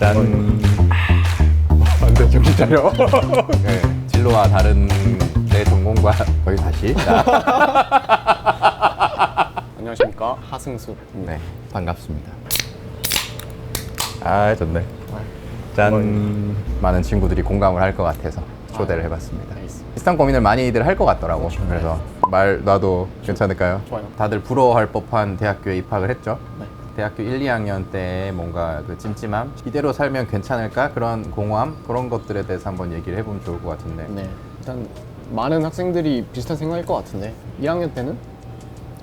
짠. 안돼 정신 차려. 네, 진로와 다른 내 전공과 거의 다시. 자, 안녕하십니까 하승수. 네, 반갑습니다. 아, 좋네. 짠. 많은 친구들이 공감을 할 것 같아서 초대를 해봤습니다. 알겠습니다. 비슷한 고민을 많이들 할 것 같더라고. 그래서 말 놔도 괜찮을까요? 좋아요. 다들 부러워할 법한 대학교에 입학을 했죠. 네. 대학교 1, 2학년 때 뭔가 그 찜찜함, 이대로 살면 괜찮을까? 그런 공허함? 그런 것들에 대해서 한번 얘기를 해보면 좋을 것 같은데. 네. 일단 많은 학생들이 비슷한 생각일 것 같은데 1학년 때는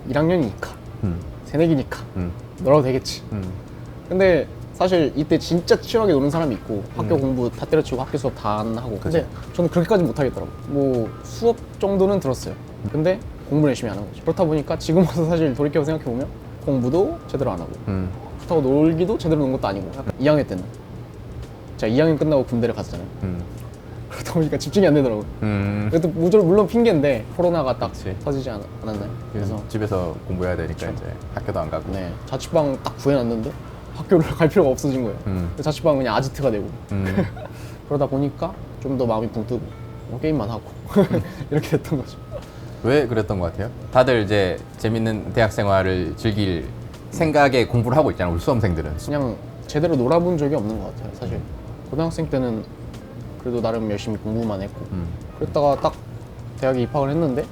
1학년이니까 음, 새내기니까 음, 놀아도 되겠지. 음, 근데 사실 이때 진짜 치열하게 노는 사람이 있고 학교 음. 공부 다 때려치고 학교 수업 다 안 하고. 근데 저는 그렇게까지 못 하겠더라고. 뭐 수업 정도는 들었어요. 근데 공부를 열심히 안 하는 거죠. 그렇다 보니까 지금 와서 사실 돌이켜 생각해 보면 공부도 제대로 안 하고 음, 그렇다고 놀기도 제대로 노는 것도 아니고 2학년 때는 제가 2학년 끝나고 군대를 갔잖아요 음, 그러다 보니까 집중이 안 되더라고 음. 그것도 물론, 물론 핑계인데 코로나가 딱 그치. 터지지 않, 않았나요? 그래서 그래서 집에서 공부해야 되니까 이제 학교도 안 가고. 네 자취방 딱 구해놨는데 학교를 갈 필요가 없어진 거예요 음, 자취방은 그냥 아지트가 되고 음. 그러다 보니까 좀 더 마음이 붕 뜨고 뭐 게임만 하고 이렇게 됐던 거죠. 왜 그랬던 것 같아요? 다들 이제 재밌는 대학 생활을 즐길 생각에 공부를 하고 있잖아, 우리 수험생들은. 그냥 제대로 놀아본 적이 없는 것 같아요. 사실 고등학생 때는 그래도 나름 열심히 공부만 했고 음, 그랬다가 딱 대학에 입학을 했는데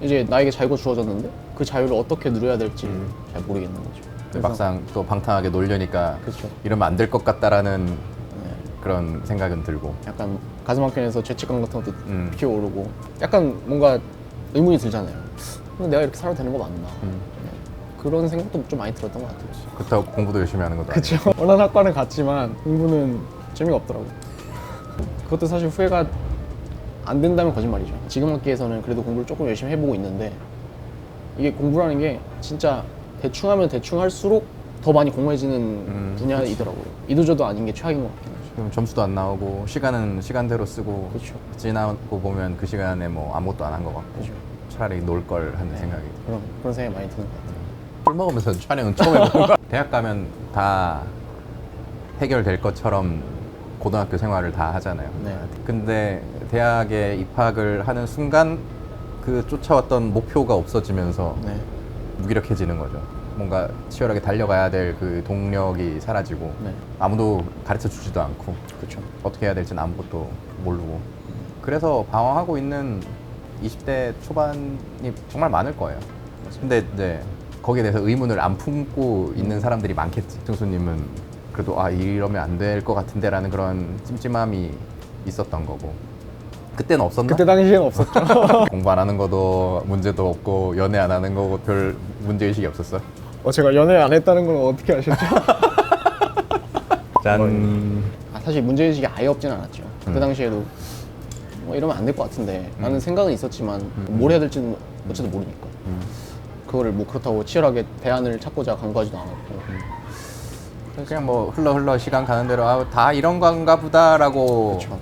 이제 나에게 자유가 주어졌는데 그 자유를 어떻게 누려야 될지 음. 잘 모르겠는 거죠. 근데 막상 또 방탕하게 놀려니까 그렇죠. 이러면 안 될 것 같다라는 네, 그런 생각은 들고. 약간 가슴 한켠에서 죄책감 같은 것도 음. 피어오르고 약간 뭔가 의문이 들잖아요. 근데 내가 이렇게 살아도 되는 거 맞나? 음. 네. 그런 생각도 좀 많이 들었던 것 같아요. 그렇다고 공부도 열심히 하는 것도 그쵸. 원하는 학과는 갔지만 공부는 재미가 없더라고. 그것도 사실 후회가 안 된다면 거짓말이죠. 지금 학기에서는 그래도 공부를 조금 열심히 해보고 있는데 이게 공부라는 게 진짜 대충 하면 대충 할수록 더 많이 공허해지는 음, 분야이더라고요. 이도저도 아닌 게 최악인 것하 죠. 지금 점수도 안 나오고 시간은 시간대로 쓰고 그렇죠. 지나고 보면 그 시간에 뭐 아무것도 안 한 것 같고 그렇죠. 차라리 놀 걸 하는 생각이 그런 그런 생각이 많이 드는 것 같아요. 술 먹으면서 촬영은 처음 해보는. 대학 가면 다 해결될 것처럼 고등학교 생활을 다 하잖아요. 네. 근데 대학에 입학을 하는 순간 그 쫓아왔던 목표가 없어지면서 네. 무기력해지는 거죠. 뭔가 치열하게 달려가야 될 그 동력이 사라지고 네. 아무도 가르쳐 주지도 않고 그렇죠. 어떻게 해야 될지는 아무것도 모르고 그래서 방황하고 있는 20대 초반이 정말 많을 거예요. 근데 이제 거기에 대해서 의문을 안 품고 있는 사람들이 많겠지. 승수님은 그래도 아 이러면 안 될 것 같은데라는 그런 찜찜함이 있었던 거고 그때는 없었나? 그때 당시에는 없었죠. 공부 안 하는 것도 문제도 없고 연애 안 하는 거고 별 문제 의식이 없었어. 어, 제가 연애 안 했다는 건 어떻게 아셨죠? 짠. 아, 사실 문제의식이 아예 없진 않았죠. 그때 음. 당시에도 뭐 이러면 안 될 것 같은데 라는 생각은 있었지만 뭘 해야 될지는 어쨌든 모르니까. 음. 그거를 뭐 그렇다고 치열하게 대안을 찾고자 간구하지도 않았고. 그냥 뭐 흘러 흘러 시간 가는 대로 아, 다 이런 건가 보다라고 그렇죠.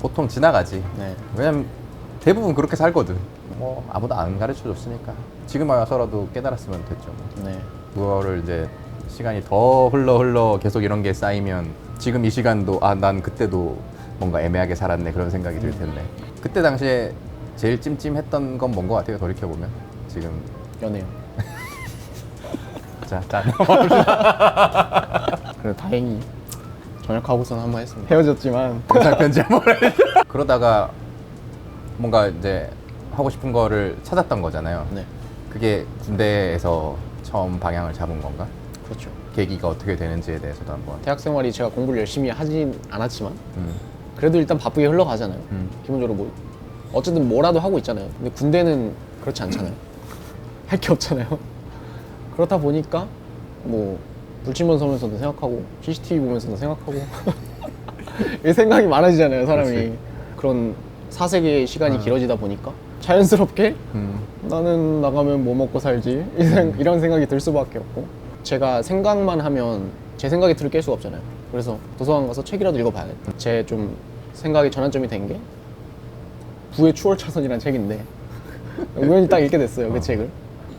보통 지나가지. 네. 왜냐면 대부분 그렇게 살거든. 뭐 아무도 안 가르쳐 줬으니까 지금 와서라도 깨달았으면 됐죠. 뭐. 네. 그거를 이제 시간이 더 흘러 흘러 계속 이런 게 쌓이면 지금 이 시간도 아 난 그때도 뭔가 애매하게 살았네 그런 생각이 들 텐데 그때 당시에 제일 찜찜했던 건 뭔 것 같아요 돌이켜 보면 지금 연애요. 자 짠. 그래 다행히 전역하고서는 한번 했습니다. 헤어졌지만 영상 편지 뭐라 그러다가 뭔가 이제 하고 싶은 거를 찾았던 거잖아요. 네. 그게 군대에서 처음 방향을 잡은 건가? 그렇죠. 계기가 어떻게 되는지에 대해서도 한번. 대학 생활이 제가 공부를 열심히 하진 않았지만 음. 그래도 일단 바쁘게 흘러가잖아요. 음. 기본적으로 뭐 어쨌든 뭐라도 하고 있잖아요. 근데 군대는 그렇지 않잖아요. 할 게 없잖아요. 그렇다 보니까 뭐 불침번 서면서도 생각하고 CCTV 보면서도 생각하고 이 생각이 많아지잖아요, 사람이. 그렇지. 그런 사색의 시간이 길어지다 보니까 자연스럽게 음. 나는 나가면 뭐 먹고 살지 이 생- 이런 생각이 들 수밖에 없고 제가 생각만 하면 제 생각이 들을 깰 수가 없잖아요. 그래서 도서관 가서 책이라도 읽어봐야겠다. 제 좀 생각의 전환점이 된 게 부의 추월 차선이라는 책인데 우연히 딱 읽게 됐어요 그 책을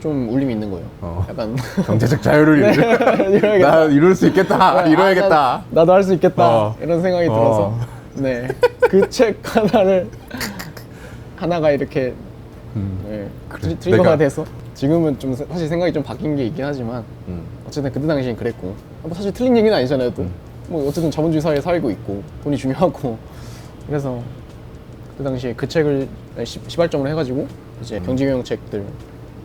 좀 울림이 있는 거예요. 어. 약간 경제적 자유를 이루 이뤄야겠다. 나 이룰 수 있겠다. 아, 이뤄야겠다. 나, 나도 할 수 있겠다. 어. 이런 생각이 어. 들어서 네. 그 책 하나를 하나가 이렇게 음. 네, 그래, 트리- 트리 거가 내가- 돼서 지금은 좀 사- 사실 생각이 좀 바뀐 게 있긴 하지만 음. 어쨌든 그때 당시엔 그랬고 뭐 사실 틀린 얘기는 아니잖아요 또. 뭐 어쨌든 자본주의 사회에 살고 있고 돈이 중요하고 그래서 그때 당시에 그 책을 시, 시발점으로 해가지고 이제 경제경영 책들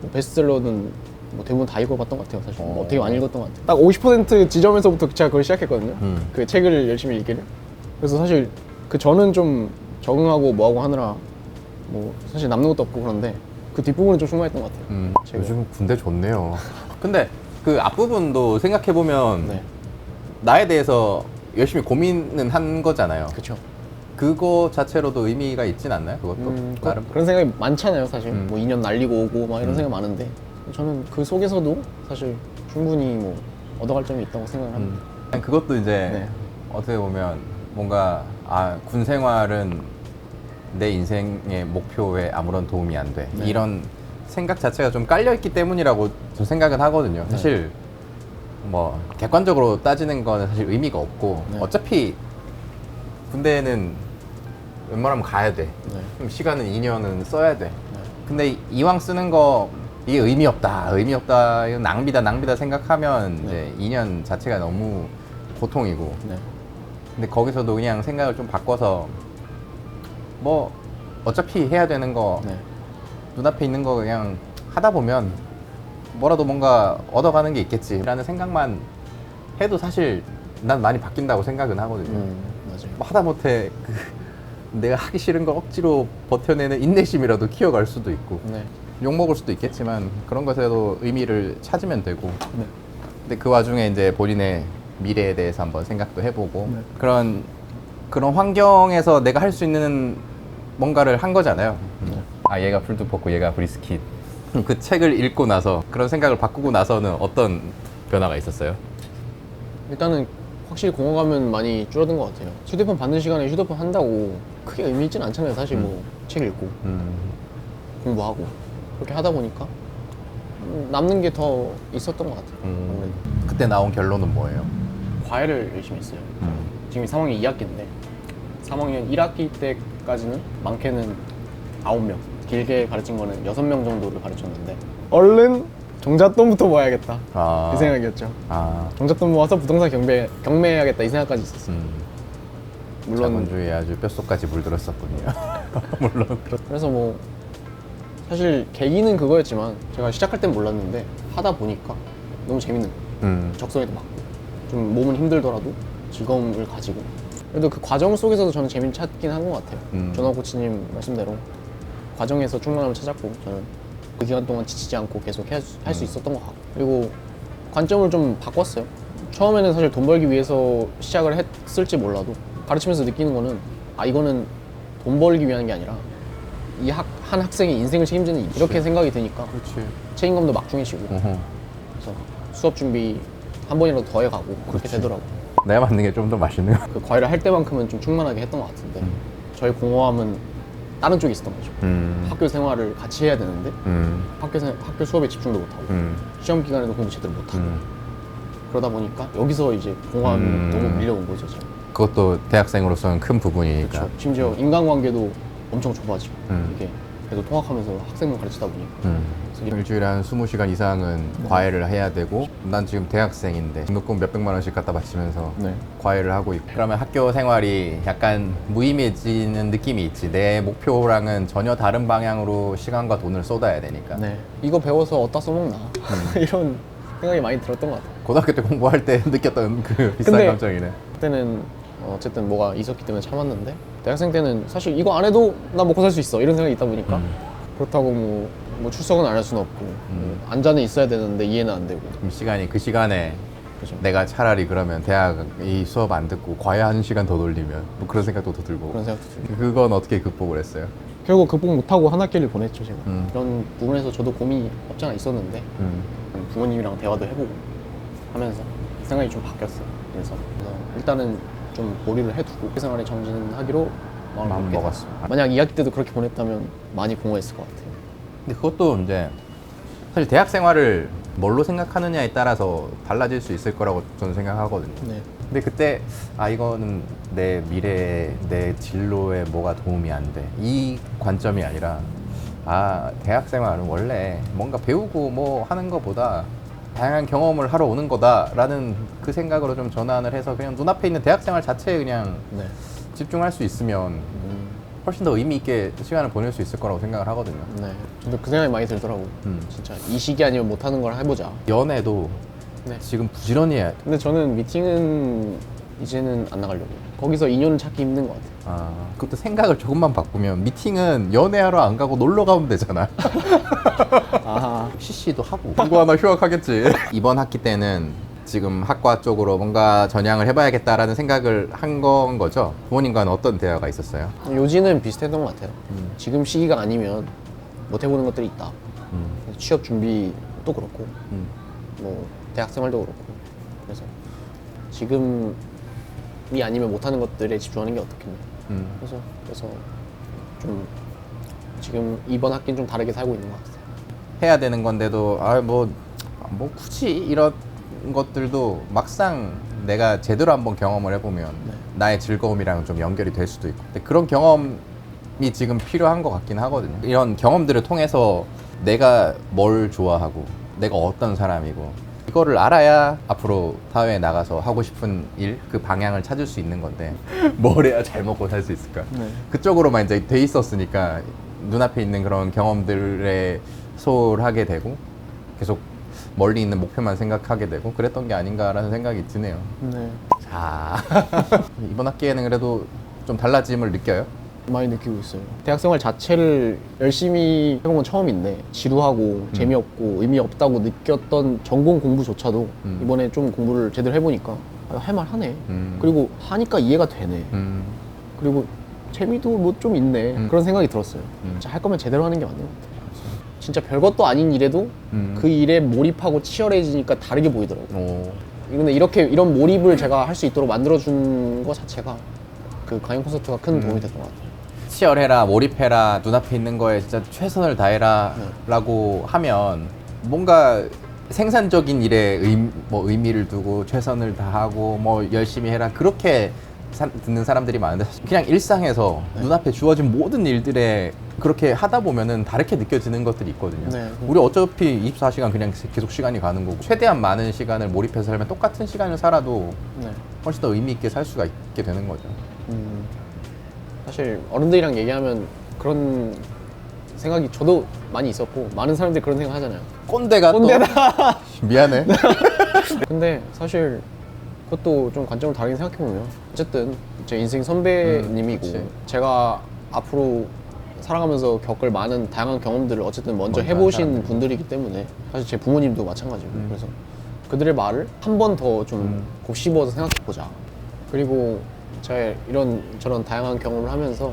뭐 베스트셀러는 뭐 대부분 다 읽어봤던 것 같아요 사실 뭐 어. 되게 많이 읽었던 것 같아요 딱 50% 지점에서부터 제가 그걸 시작했거든요 음. 그 책을 열심히 읽기를 그래서 사실 그 저는 좀 적응하고 뭐하고 하느라 뭐 사실 남는 것도 없고 그런데 그 뒷부분은 좀 충분했던 것 같아요 음, 제가. 요즘 군대 좋네요. 근데 그 앞부분도 생각해 보면 네 나에 대해서 열심히 고민은 한 거잖아요. 그쵸 그거 자체로도 의미가 있진 않나요? 그것도 음, 그- 나름. 그런 생각이 많잖아요 사실 음. 뭐 2년 날리고 오고 막 이런 음. 생각 많은데 저는 그 속에서도 사실 충분히 뭐 얻어갈 점이 있다고 생각을 합니다 음. 그것도 이제 네. 어떻게 보면 뭔가 아, 군 생활은 내 인생의 목표에 아무런 도움이 안 돼. 네. 이런 생각 자체가 좀 깔려 있기 때문이라고 저 생각은 하거든요. 네. 사실 뭐 객관적으로 따지는 거는 사실 의미가 없고 네. 어차피 군대는 웬만하면 가야 돼. 네. 그럼 시간은 2년은 써야 돼. 네. 근데 이왕 쓰는 거 이게 의미 없다, 의미 없다, 이건 낭비다, 낭비다 생각하면 이제 2년 자체가 너무 고통이고. 네. 근데 거기서도 그냥 생각을 좀 바꿔서 뭐 어차피 해야 되는 거 네. 눈앞에 있는 거 그냥 하다 보면 뭐라도 뭔가 얻어가는 게 있겠지라는 생각만 해도 사실 난 많이 바뀐다고 생각은 하거든요. 음, 맞아요 뭐 하다못해 그 내가 하기 싫은 걸 억지로 버텨내는 인내심이라도 키워갈 수도 있고 네. 욕 먹을 수도 있겠지만 그런 것에도 의미를 찾으면 되고 네. 근데 그 와중에 이제 본인의 미래에 대해서 한번 생각도 해보고 네. 그런 그런 환경에서 내가 할 수 있는 뭔가를 한 거잖아요. 네. 아 얘가 풀두포크 얘가 브리스킷 그 책을 읽고 나서 그런 생각을 바꾸고 나서는 어떤 변화가 있었어요? 일단은 확실히 공허감은 많이 줄어든 것 같아요 휴대폰 받는 시간에 휴대폰 한다고 크게 의미 있진 않잖아요 사실 뭐 책 읽고 음, 공부하고 그렇게 하다 보니까 음, 남는 게 더 있었던 것 같아요 음. 아무래도. 그때 나온 결론은 뭐예요? 과외를 열심히 했어요 음. 지금 3학년 2학기인데 3학년 1학기 때 까지는 많게는 9명. 길게 가르친 거는 6명 정도를 가르쳤는데 얼른 종잣돈부터 모아야겠다. 아, 이 생각이었죠. 아, 종잣돈 모아서 부동산 경매, 경매해야겠다 이 생각까지 있었어요. 음, 물론 자본주의에 아주 뼛속까지 물들었었군요. 물론. 그래서 뭐 사실 계기는 그거였지만 제가 시작할 땐 몰랐는데 하다 보니까 너무 재밌는 거예요 음, 적성에도 맞고 좀 몸은 힘들더라도 즐거움을 가지고 그래도 그 과정 속에서도 저는 재미를 찾긴 한 것 같아요 음. 전화 코치님 말씀대로 과정에서 충분함을 찾았고 저는 그 기간 동안 지치지 않고 계속 할수 음. 있었던 것 같고 그리고 관점을 좀 바꿨어요 처음에는 사실 돈 벌기 위해서 시작을 했을지 몰라도 가르치면서 느끼는 거는 아 이거는 돈 벌기 위한 게 아니라 이 학 한 학생의 인생을 책임지는 일 이렇게 생각이 드니까 그렇지. 책임감도 막중해지고 어허. 그래서 수업 준비 한 번이라도 더 해가고 그렇게 그렇지. 되더라고. 내가 만든 게 좀 더 맛있는 거. 그 과외를 할 때만큼은 좀 충만하게 했던 것 같은데 저희 공허함은 다른 쪽에 있었던 거죠. 음, 학교 생활을 같이 해야 되는데 음, 학교 생, 학교 수업에 집중도 못하고 음, 시험 기간에도 공부 제대로 못하고 음. 그러다 보니까 여기서 이제 공허함이 음. 너무 밀려온 거죠. 지금. 그것도 대학생으로서는 큰 부분이니까. 그렇죠. 심지어 인간관계도 엄청 좁아지고 음. 이게 계속 통학하면서 학생만 가르치다 보니까 음. 일주일에 한 20시간 이상은 과외를 해야 되고 난 지금 대학생인데 등록금 몇백만 원씩 갖다 바치면서 네. 과외를 하고 있고. 그러면 학교 생활이 약간 무의미해지는 느낌이 있지. 내 목표랑은 전혀 다른 방향으로 시간과 돈을 쏟아야 되니까. 네. 이거 배워서 어디다 써먹나? 이런 생각이 많이 들었던 것 같아요. 고등학교 때 공부할 때 느꼈던 그 비싼 근데- 감정이네. 그때는 어쨌든 뭐가 있었기 때문에 참았는데 대학생 때는 사실 이거 안 해도 나 먹고 살 수 있어. 이런 생각이 있다 보니까. 음. 그렇다고 뭐, 뭐 출석은 안 할 수는 없고 음. 안자는 있어야 되는데 이해는 안 되고 그럼 시간이 그 시간에 그죠 내가 차라리 그러면 대학 이 수업 안 듣고 과외 한 시간 더 돌리면 뭐 그런 생각도 더 들고 그런 생각도 들고 그건 어떻게 극복을 했어요? 결국 극복 못하고 한 학기를 보냈죠 제가 음. 그런 부분에서 저도 고민이 없지 않아 있었는데 음. 부모님이랑 대화도 해보고 하면서 생각이 좀 바뀌었어요 그래서, 그래서 일단은 좀 몰입을 해두고 생활에 정진하기로 마음을 마음 먹게 먹었어. 됐어요. 만약 2학기 때도 그렇게 보냈다면 많이 공허했을 것 같아요 근데 그것도 이제 사실 대학 생활을 뭘로 생각하느냐에 따라서 달라질 수 있을 거라고 저는 생각하거든요. 네. 근데 그때 아 이거는 내 미래에 내 진로에 뭐가 도움이 안 돼. 이 관점이 아니라 아 대학 생활은 원래 뭔가 배우고 뭐 하는 것보다 다양한 경험을 하러 오는 거다라는 그 생각으로 좀 전환을 해서 그냥 눈앞에 있는 대학 생활 자체에 그냥 네. 집중할 수 있으면 음, 훨씬 더 의미 있게 시간을 보낼 수 있을 거라고 생각을 하거든요. 네. 저도 그 생각이 많이 들더라고. 음. 진짜 이 시기 아니면 못하는 걸 해보자. 연애도 네. 지금 부지런히 해야 돼. 근데 저는 미팅은 이제는 안 나가려고. 거기서 인연을 찾기 힘든 것 같아요. 아, 그것도 생각을 조금만 바꾸면 미팅은 연애하러 안 가고 놀러 가면 되잖아. 아하. CC도 하고 누구 하나 휴학하겠지. 이번 학기 때는 지금 학과 쪽으로 뭔가 전향을 해봐야겠다라는 생각을 한 건 거죠. 부모님과는 어떤 대화가 있었어요? 요지는 비슷했던 것 같아요. 음. 지금 시기가 아니면 못 해보는 것들이 있다. 음, 취업 준비도 그렇고, 음, 뭐 대학 생활도 그렇고. 그래서 지금이 아니면 못하는 것들에 집중하는 게 어떻겠냐. 음. 그래서 그래서 좀 지금 이번 학기는 좀 다르게 살고 있는 것 같아요. 해야 되는 건데도 아뭐뭐 굳이 이런 것들도 막상 내가 제대로 한번 경험을 해보면 네. 나의 즐거움이랑 좀 연결이 될 수도 있고 근데 그런 경험이 지금 필요한 것 같긴 하거든요 이런 경험들을 통해서 내가 뭘 좋아하고 내가 어떤 사람이고 이거를 알아야 앞으로 사회에 나가서 하고 싶은 일 그 방향을 찾을 수 있는 건데 뭘 해야 잘 먹고 살 수 있을까 네. 그쪽으로만 이제 돼 있었으니까 눈앞에 있는 그런 경험들에 소홀하게 되고 계속 멀리 있는 목표만 생각하게 되고 그랬던 게 아닌가라는 생각이 드네요. 네. 자 이번 학기에는 그래도 좀 달라짐을 느껴요. 많이 느끼고 있어요. 대학생활 자체를 열심히 해본 건 처음인데 지루하고 재미없고 의미 없다고 느꼈던 전공 공부조차도 음. 이번에 좀 공부를 제대로 해보니까 아, 할만하네. 음. 그리고 하니까 이해가 되네. 음, 그리고 재미도 뭐 좀 있네. 음. 그런 생각이 들었어요. 음. 진짜 할 거면 제대로 하는 게 맞는 것 같아요. 진짜 별것도 아닌 일에도 음. 그 일에 몰입하고 치열해지니까 다르게 보이더라고요. 오, 근데 이렇게 이런 몰입을 제가 할 수 있도록 만들어준 것 자체가 그 강연 콘서트가 큰 음. 도움이 됐던 것 같아요. 치열해라, 몰입해라, 눈앞에 있는 거에 진짜 최선을 다해라라고 하면 뭔가 생산적인 일에 의, 뭐 의미를 두고 최선을 다하고 뭐 열심히 해라 그렇게 사- 듣는 사람들이 많은데 그냥 일상에서 눈앞에 주어진 모든 일들에 그렇게 하다 보면은 다르게 느껴지는 것들이 있거든요. 네. 우리 어차피 24시간 그냥 계속 시간이 가는 거고 최대한 많은 시간을 몰입해서 살면 똑같은 시간을 살아도 네. 훨씬 더 의미 있게 살 수가 있게 되는 거죠. 음, 사실 어른들이랑 얘기하면 그런 생각이 저도 많이 있었고 많은 사람들이 그런 생각 하잖아요. 꼰대가 꼰대다. 또 미안해. 근데 사실 그것도 좀 관점을 다르게 생각해 보면 어쨌든 제 인생 선배님이고 음. 제가 앞으로 살아가면서 겪을 많은 다양한 경험들을 어쨌든 먼저 해보신 사람들. 분들이기 때문에 사실 제 부모님도 마찬가지고 음. 그래서 그들의 말을 한 번 더좀 음. 곱씹어서 생각해 보자. 그리고 제가 이런 저런 다양한 경험을 하면서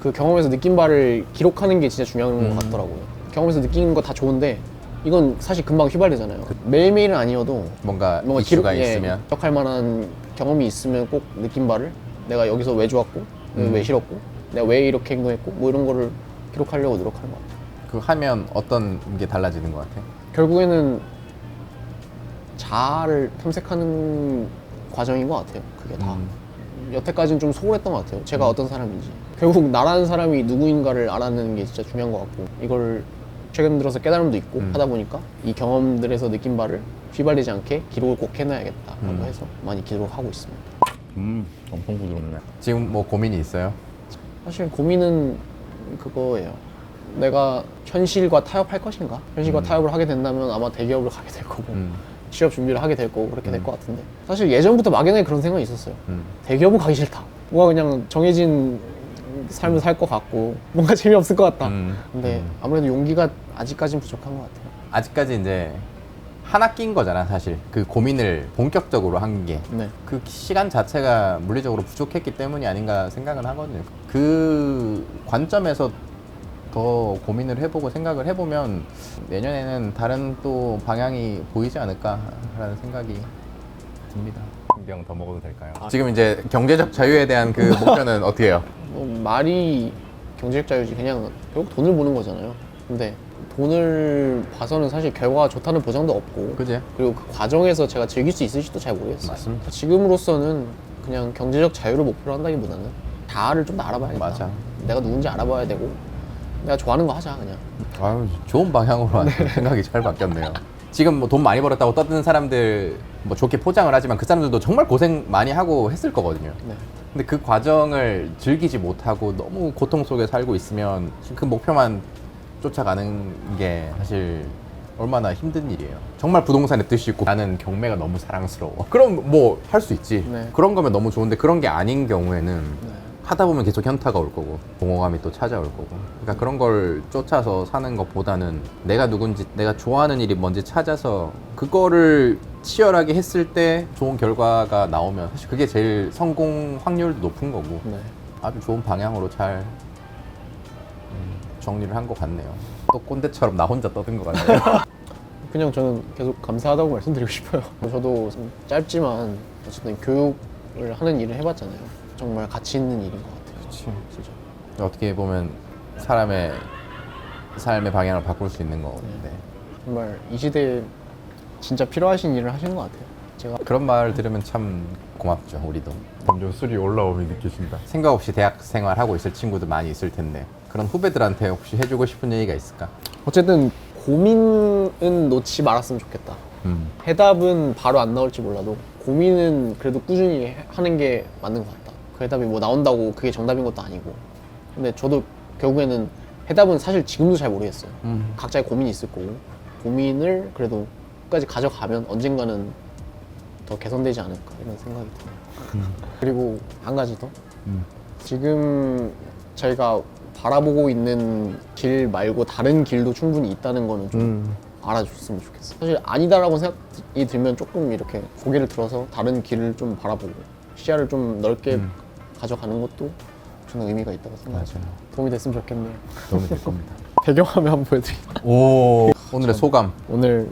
그 경험에서 느낀 바를 기록하는 게 진짜 중요한 음. 것 같더라고요. 경험에서 느끼는 거다 좋은데 이건 사실 금방 휘발되잖아요. 매일매일은 아니어도 뭔가 뭔가 이슈가 기록- 예, 있으면 기억할 만한 경험이 있으면 꼭 느낀 바를 내가 여기서 왜 좋았고 음. 왜 싫었고 내가 왜 이렇게 행동했고 뭐 이런 거를 기록하려고 노력하는 것 같아요. 그 하면 어떤 게 달라지는 것 같아? 결국에는 자아를 탐색하는 과정인 것 같아요. 그게 다. 음. 여태까지는 좀 소홀했던 것 같아요. 제가 어떤 사람인지. 결국 나라는 사람이 누구인가를 알아내는 게 진짜 중요한 것 같고 이걸 최근 들어서 깨달음도 있고 음. 하다 보니까 이 경험들에서 느낀 바를 휘발되지 않게 기록을 꼭 해놔야겠다라고 음. 해서 많이 기록하고 있습니다. 음, 엄청 부드럽네. 지금 뭐 고민이 있어요? 사실 고민은 그거예요. 내가 현실과 타협할 것인가? 현실과 음. 타협을 하게 된다면 아마 대기업을 가게 될 거고 음, 취업 준비를 하게 될 거고 그렇게 될 음. 것 같은데 사실 예전부터 막연하게 그런 생각이 있었어요. 음. 대기업은 가기 싫다. 뭔가 그냥 정해진 삶을 살 것 같고 뭔가 재미없을 것 같다. 음. 근데 음. 아무래도 용기가 아직까지는 부족한 것 같아요. 아직까지 이제 한 학기인 거잖아, 사실. 그 고민을 본격적으로 한 게. 네. 그 시간 자체가 물리적으로 부족했기 때문이 아닌가 생각은 하거든요. 그 관점에서 더 고민을 해보고 생각을 해보면 내년에는 다른 또 방향이 보이지 않을까라는 생각이 듭니다. 한병 더 먹어도 될까요? 지금 이제 경제적 자유에 대한 그 목표는 어떻게 해요? 뭐 말이 경제적 자유지 그냥 결국 돈을 버는 거잖아요. 근데 돈을 봐서는 사실 결과가 좋다는 보장도 없고 그지? 그리고 그 과정에서 제가 즐길 수 있을지도 잘 모르겠어요. 맞습니다. 지금으로서는 그냥 경제적 자유를 목표로 한다기보다는 자아를 좀 더 알아봐야겠다. 맞아. 내가 누군지 알아봐야 되고 내가 좋아하는 거 하자 그냥. 아유 좋은 방향으로 하는 생각이 잘 바뀌었네요. 지금 뭐 돈 많이 벌었다고 떠드는 사람들 뭐 좋게 포장을 하지만 그 사람들도 정말 고생 많이 하고 했을 거거든요. 네. 근데 그 과정을 즐기지 못하고 너무 고통 속에 살고 있으면 그 목표만 쫓아가는 게 사실 얼마나 힘든 일이에요. 정말 부동산에 뜻이 있고 나는 경매가 너무 사랑스러워. 그럼 뭐 할 수 있지. 네. 그런 거면 너무 좋은데 그런 게 아닌 경우에는 네. 하다 보면 계속 현타가 올 거고 공허감이 또 찾아올 거고 그러니까 그런 걸 쫓아서 사는 것보다는 내가 누군지 내가 좋아하는 일이 뭔지 찾아서 그거를 치열하게 했을 때 좋은 결과가 나오면 사실 그게 제일 성공 확률도 높은 거고 네. 아주 좋은 방향으로 잘 음, 정리를 한 것 같네요 또 꼰대처럼 나 혼자 떠든 것 같네요 그냥 저는 계속 감사하다고 말씀드리고 싶어요. 저도 좀 짧지만 어쨌든 교육을 하는 일을 해봤잖아요. 정말 가치 있는 일인 것 같아요. 그치. 진짜. 어떻게 보면 사람의 삶의 방향을 바꿀 수 있는 거는데 정말 이 시대에 진짜 필요하신 일을 하시는 것 같아요. 제가 그런 말 들으면 참 고맙죠 우리도 점점 술이 올라오면 느껴진다. 생각 없이 대학 생활하고 있을 친구들 많이 있을 텐데 그런 후배들한테 혹시 해주고 싶은 얘기가 있을까? 어쨌든 고민은 놓지 말았으면 좋겠다. 음. 해답은 바로 안 나올지 몰라도 고민은 그래도 꾸준히 해- 하는 게 맞는 것 같다. 그 해답이 뭐 나온다고 그게 정답인 것도 아니고. 근데 저도 결국에는 해답은 사실 지금도 잘 모르겠어요. 음. 각자의 고민이 있을 거고 고민을 그래도 끝까지 가져가면 언젠가는 더 개선되지 않을까 이런 생각이 드네요. 그리고 한 가지 더 음. 지금 저희가 바라보고 있는 길 말고 다른 길도 충분히 있다는 거는 좀 음. 알아줬으면 좋겠어. 사실 아니다라고 생각이 들면 조금 이렇게 고개를 들어서 다른 길을 좀 바라보고 시야를 좀 넓게 음. 가져가는 것도 저는 의미가 있다고 생각해요. 도움이 됐으면 좋겠네요. 도움이 될 겁니다. 배경화면 한번 보여드릴게요. 오 오늘의 소감 오늘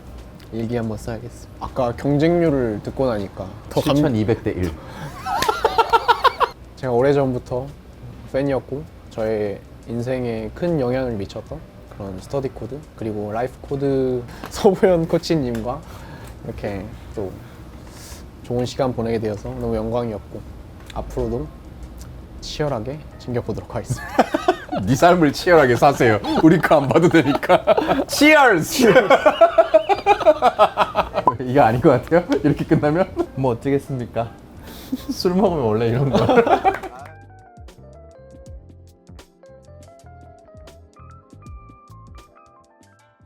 일기 한번 써야겠어. 아까 경쟁률을 듣고 나니까 더 감... 7,200대 1. 제가 오래전부터 팬이었고 저의 인생에 큰 영향을 미쳤던 그런 스터디 코드 그리고 라이프 코드 소보현 코치님과 이렇게 또 좋은 시간 보내게 되어서 너무 영광이었고 앞으로도 치열하게 챙겨보도록 하겠습니다. 네 삶을 치열하게 사세요. 우리 거 안 봐도 되니까. Cheers. 이거 아닌 것 같아요? 이렇게 끝나면? 뭐 어쩌겠습니까? 술 먹으면 원래 이런 거.